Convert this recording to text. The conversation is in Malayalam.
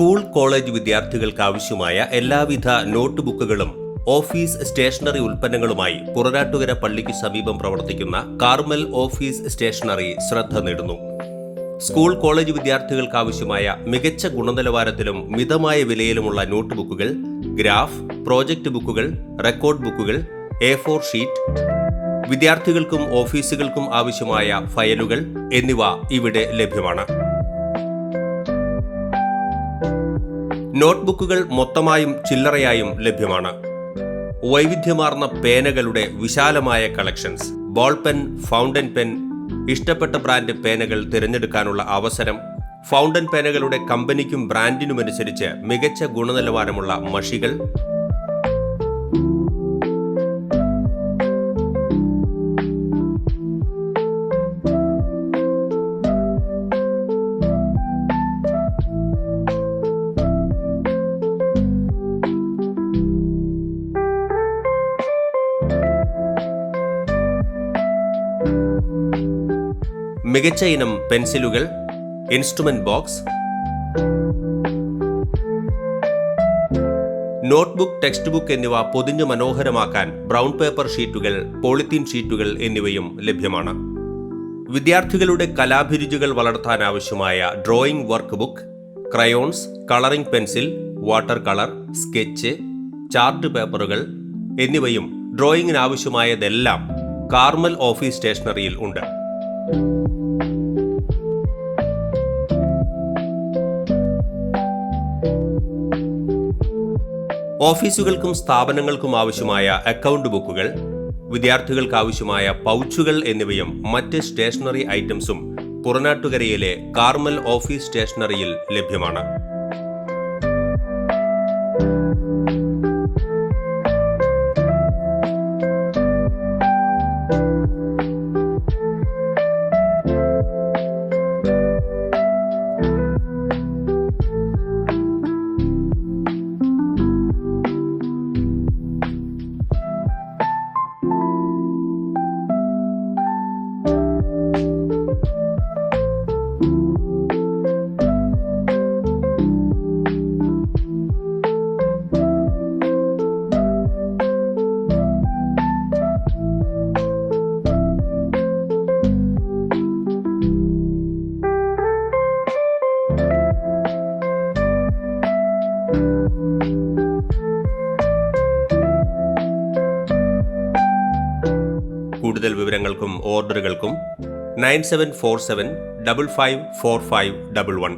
സ്കൂൾ കോളേജ് വിദ്യാർത്ഥികൾക്ക് ആവശ്യമായ എല്ലാവിധ നോട്ട് ബുക്കുകളും ഓഫീസ് സ്റ്റേഷനറി ഉൽപ്പന്നങ്ങളുമായി പുറനാട്ടുകര പള്ളിക്ക് സമീപം പ്രവർത്തിക്കുന്ന കാർമൽ ഓഫീസ് സ്റ്റേഷനറി ശ്രദ്ധ നേടുന്നു. സ്കൂൾ കോളേജ് വിദ്യാർത്ഥികൾക്ക് ആവശ്യമായ മികച്ച ഗുണനിലവാരത്തിലും മിതമായ വിലയിലുമുള്ള നോട്ട് ബുക്കുകൾ ഗ്രാഫ് പ്രോജക്റ്റ് ബുക്കുകൾ റെക്കോർഡ് ബുക്കുകൾ എ ഫോർ ഷീറ്റ് വിദ്യാർത്ഥികൾക്കും ഓഫീസുകൾക്കും ആവശ്യമായ ഫയലുകൾ എന്നിവ ഇവിടെ ലഭ്യമാണ്. നോട്ട്ബുക്കുകൾ മൊത്തമായും ചില്ലറയായും ലഭ്യമാണ്. വൈവിധ്യമാർന്ന പേനകളുടെ വിശാലമായ collections ball pen fountain pen ഇഷ്ടപ്പെട്ട ബ്രാൻഡ് പേനകൾ തിരഞ്ഞെടുക്കാനുള്ള അവസരം ഫൗണ്ടൻ പേനകളുടെ കമ്പനിക്കും ബ്രാൻഡിനുമനുസരിച്ച് മികച്ച ഗുണനിലവാരമുള്ള മഷികൾ മികച്ച ഇനം പെൻസിലുകൾ instrument box notebook text book എന്നിവ പൊതിഞ്ഞു മനോഹരമാക്കാൻ ബ്രൗൺ പേപ്പർ ഷീറ്റുകൾ പോളിത്തീൻ ഷീറ്റുകൾ എന്നിവയും ലഭ്യമാണ്. വിദ്യാർത്ഥികളുടെ കലാഭിരുചികൾ വളർത്താൻ ആവശ്യമായ drawing workbook crayons colouring pencil watercolour sketch chart പേപ്പറുകൾ എന്നിവയും ഡ്രോയിങ്ങിന് ആവശ്യമായതെല്ലാം കാർമൽ ഓഫീസ് സ്റ്റേഷനറിയിൽ ഉണ്ട്. ഓഫീസുകൾക്കും സ്ഥാപനങ്ങൾക്കും ആവശ്യമായ അക്കൗണ്ട് ബുക്കുകൾ വിദ്യാർത്ഥികൾക്ക് ആവശ്യമായ പൗച്ചുകൾ എന്നിവയും മറ്റ് സ്റ്റേഷനറി ഐറ്റംസും പുറനാട്ടുകരയിലെ കാർമൽ ഓഫീസ് സ്റ്റേഷനറിയിൽ ലഭ്യമാണ്. കൂടുതൽ വിവരങ്ങൾക്കും ഓർഡറുകൾക്കും nine seven four seven double five four five double one